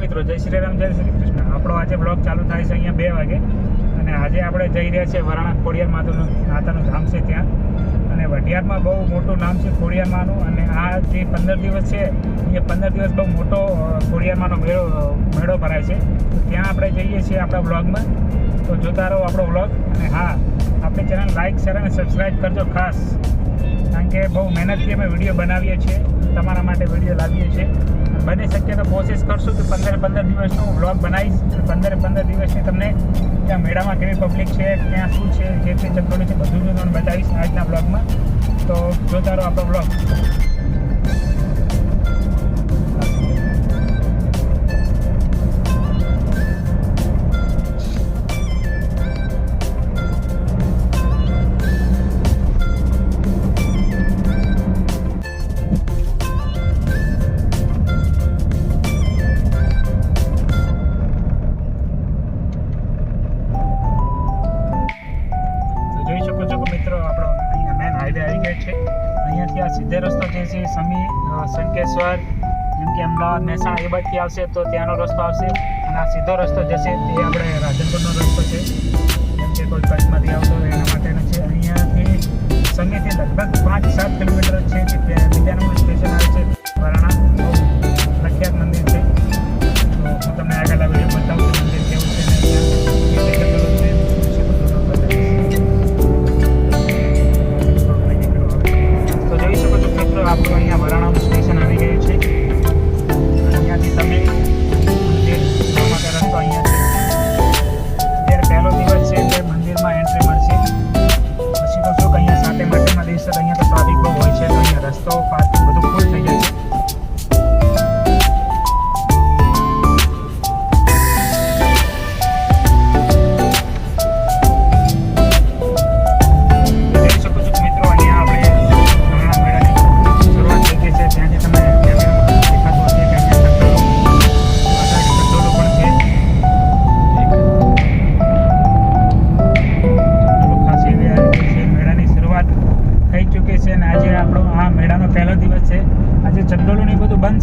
મિત્રો, જય શ્રી રામ, જય શ્રી કૃષ્ણ. આપણો આજે બ્લોગ ચાલુ થાય છે અહીંયા બે વાગે. અને આજે આપણે જઈ રહ્યા છીએ વરાણા ખોડિયાર માતાનું માતાનું ધામ છે ત્યાં. અને વઢિયારમાં બહુ મોટું નામ છે ખોડિયારમાંનું. અને આ જે પંદર દિવસ છે, એ પંદર દિવસ બહુ મોટો ખોડિયારમાંનો મેળો મેળો ભરાય છે. ત્યાં આપણે જઈએ છીએ આપણા બ્લોગમાં તો જોતા રહો આપણો બ્લોગ અને હા, આપણી ચેનલ લાઇક શેર અને સબસ્ક્રાઈબ કરજો ખાસ. કારણ કે બહુ મહેનતથી અમે વીડિયો બનાવીએ છીએ. તમારા માટે વીડિયો લાવીએ છીએ. બની શકીએ તો કોશિશ કરશું કે પંદર પંદર દિવસનું વ્લોગ બનાવીશ પંદર પંદરે દિવસની તમને ત્યાં મેળામાં કેવી પબ્લિક છે, ત્યાં શું છે, જે તે ચક્કરોની છે બધું જ તમને બતાવીશ આજના બ્લોગમાં તો જોતા રહો આપણો બ્લોગ રસ્તો જે છે સમી સંકેશ્વર જેમ કે અમદાવાદ, મહેસાણા, એ બાજુથી આવશે તો ત્યાંનો રસ્તો આવશે. અને આ સીધો રસ્તો જશે તે આપણે રાધનપુરનો રસ્તો છે. જેમ કે કોઈ કચ્છમાંથી આવતો એના માટેનો છે. અહીંયાથી સમીથી લગભગ પાંચ સાત કિલોમીટર છે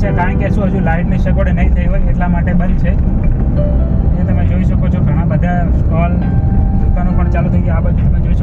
છે, કારણ કે શું હજુ લાઇટની સગવડ નહીં થઈ હોય એટલા માટે બંધ છે. એ તમે જોઈ શકો છો, ઘણા બધા સ્ટોલ, દુકાનો પણ ચાલુ થઈ ગઈ આ બાજુ તમે જોઈ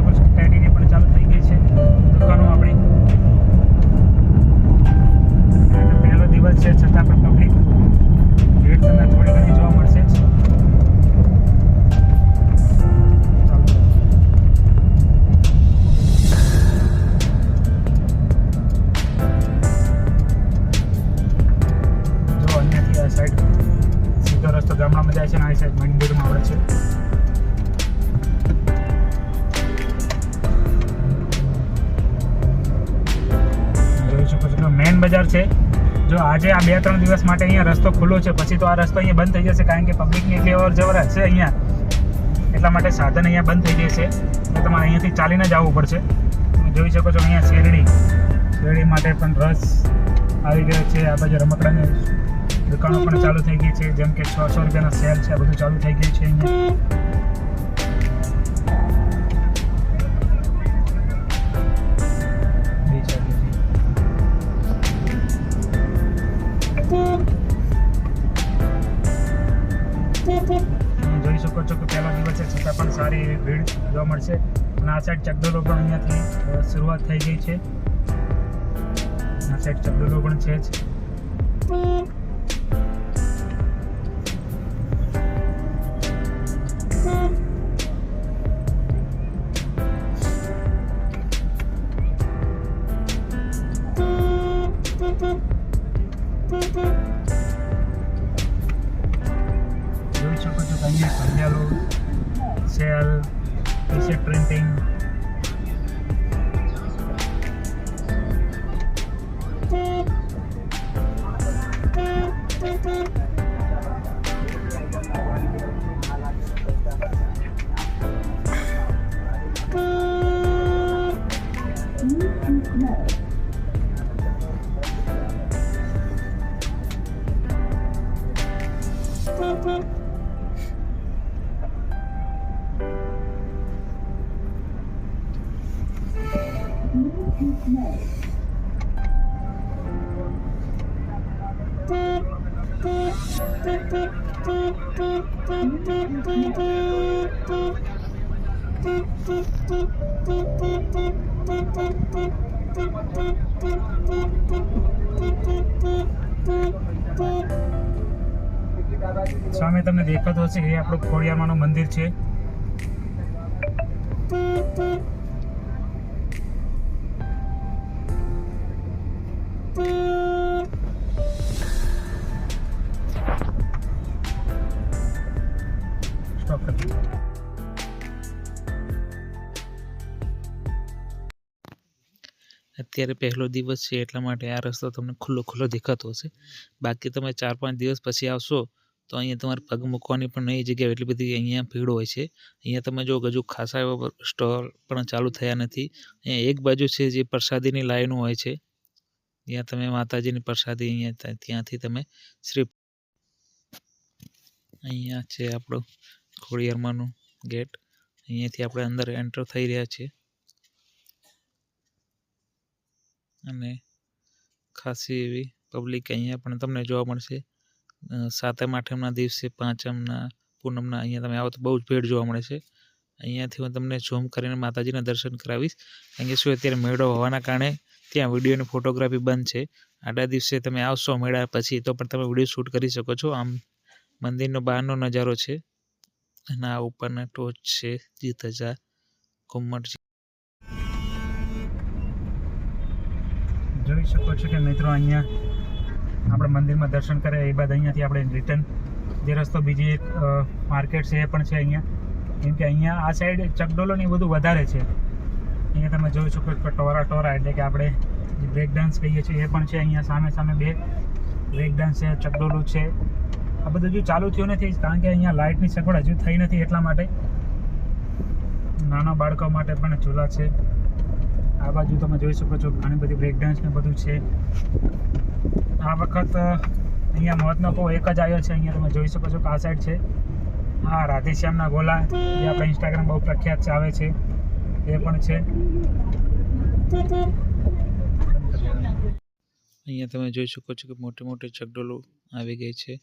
બજાર છે. જો આજે આ બે ત્રણ દિવસ માટે અહીંયા રસ્તો ખુલ્લો છે, પછી તો આ રસ્તો અહીંયા બંધ થઈ જશે કારણ કે પબ્લિકની એટલી અવર જવર હશે અહીંયા. એટલા માટે સાધન અહીંયા બંધ થઈ જશે. તો તમારે અહીંયાથી ચાલીને જ આવવું પડશે. તમે જોઈ શકો છો અહીંયા શેરડી. શેરડી માટે પણ રસ આવી ગયો છે. આ બાજુ રમકડાની દુકાનો પણ ચાલુ થઈ ગઈ છે. જેમ કે છસો રૂપિયાના સેલ છે, આ બધું ચાલુ થઈ ગયું છે અહીંયા. શકો છો કે પહેલા દિવસ છતાં પણ સારી એવી ભીડ જોવા મળશે. અને આ સાઈડ ચકડોલો પણ અહીંયાથી શરૂઆત થઈ ગઈ છે. આ સાઈડ ચકડોલો પણ છે જ. જોઈ શકો છો કે અહીંયા ઘડિયાળો sale T shirt printing Beep, સામે તમને દેખાતો હશે એ આપણું ખોડિયારમાંનું મંદિર છે. અત્યારે પહેલો દિવસ છે, એટલા માટે આ રસ્તો તમને ખુલ્લો ખુલ્લો દેખાતો હશે. બાકી તમે ચાર પાંચ દિવસ પછી આવશો, તો અહીંયા તમારે પગ મૂકવાની પણ નહીં જગ્યા, એટલી બધી અહીંયા ભીડ હોય છે. અહીંયા તમે જો હજુ ખાસા એવા સ્ટોલ પણ ચાલુ થયા નથી. અહીંયા એક બાજુ છે જે પ્રસાદીની લાઈનો હોય છે. ત્યાં તમે માતાજીની પ્રસાદી અહીંયા ત્યાંથી તમે શ્રી અહીંયા છે આપણો ખોડિયારમાંનું ગેટ. અહીંયાથી આપણે અંદર એન્ટર થઈ રહ્યા છીએ. અને ખાસી એવી પબ્લિક અહીંયા પણ તમને જોવા મળશે. સાતમ, આઠમના દિવસે, પાંચમના, પૂનમના અહીંયા તમે આવો તો બહુ જ ભીડ જોવા મળે છે. અહીંયાથી હું તમને ઝૂમ કરીને માતાજીના દર્શન કરાવીશ. કારણ કે શું અત્યારે મેળો હોવાના કારણે ત્યાં વિડીયોની ફોટોગ્રાફી બંધ છે. આડા દિવસે તમે આવશો મેળા પછી તો પણ તમે વીડિયો શૂટ કરી શકો છો. આમ મંદિરનો બહારનો નજારો છે. અને આ ઉપરના ટોચ છે જે ધજા ઘુમ્મટ જોઈ શકો છો કે મિત્રો અહીંયા આપણે મંદિરમાં દર્શન કરે, એ બાદ અહીંયાથી આપણે રિટર્ન જે રસ્તો બીજી એક માર્કેટ છે એ પણ છે અહીંયા. કેમ કે અહીંયા આ સાઈડ ચકડોલો ને એ બધું વધારે છે. અહીંયા તમે જોઈ શકો કે ટોરા ટોરા એટલે કે આપણે જે બ્રેક ડાન્સ કહીએ છીએ એ પણ છે અહીંયા સામે સામે બે. બ્રેક ડાન્સ છે, ચકડોલું છે. આ બધું હજુ ચાલુ થયું નથી કારણ કે અહીંયા લાઇટની સગવડ હજુ થઈ નથી એટલા માટે. નાના બાળકો માટે પણ ઝૂલા છે. આ બાજુ તમે જોઈ શકો છો ઘણી બધી બ્રેક ડાન્સ ને બધું છે. આ વખત અહીંયા મહત્વનો કહો એક જ આવ્યો છે, અહીંયા તમે જોઈ શકો છો આ સાઈડ છે. હા રાધેશ્યામના ગોલા, જે આપણા ઇન્સ્ટાગ્રામ બહુ પ્રખ્યાત આવે છે. એ પણ છે. અહીંયા તમે જોઈ શકો છો કે મોટી મોટી ચકડોલો આવી ગઈ છે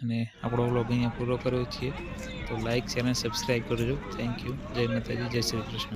અને આપણો વ્લોગ અહીંયા પૂરો કર્યો છીએ તો લાઇક શેર અને સબસ્ક્રાઈબ કરજો. થેન્ક યુ જય માતાજી, જય શ્રી કૃષ્ણ.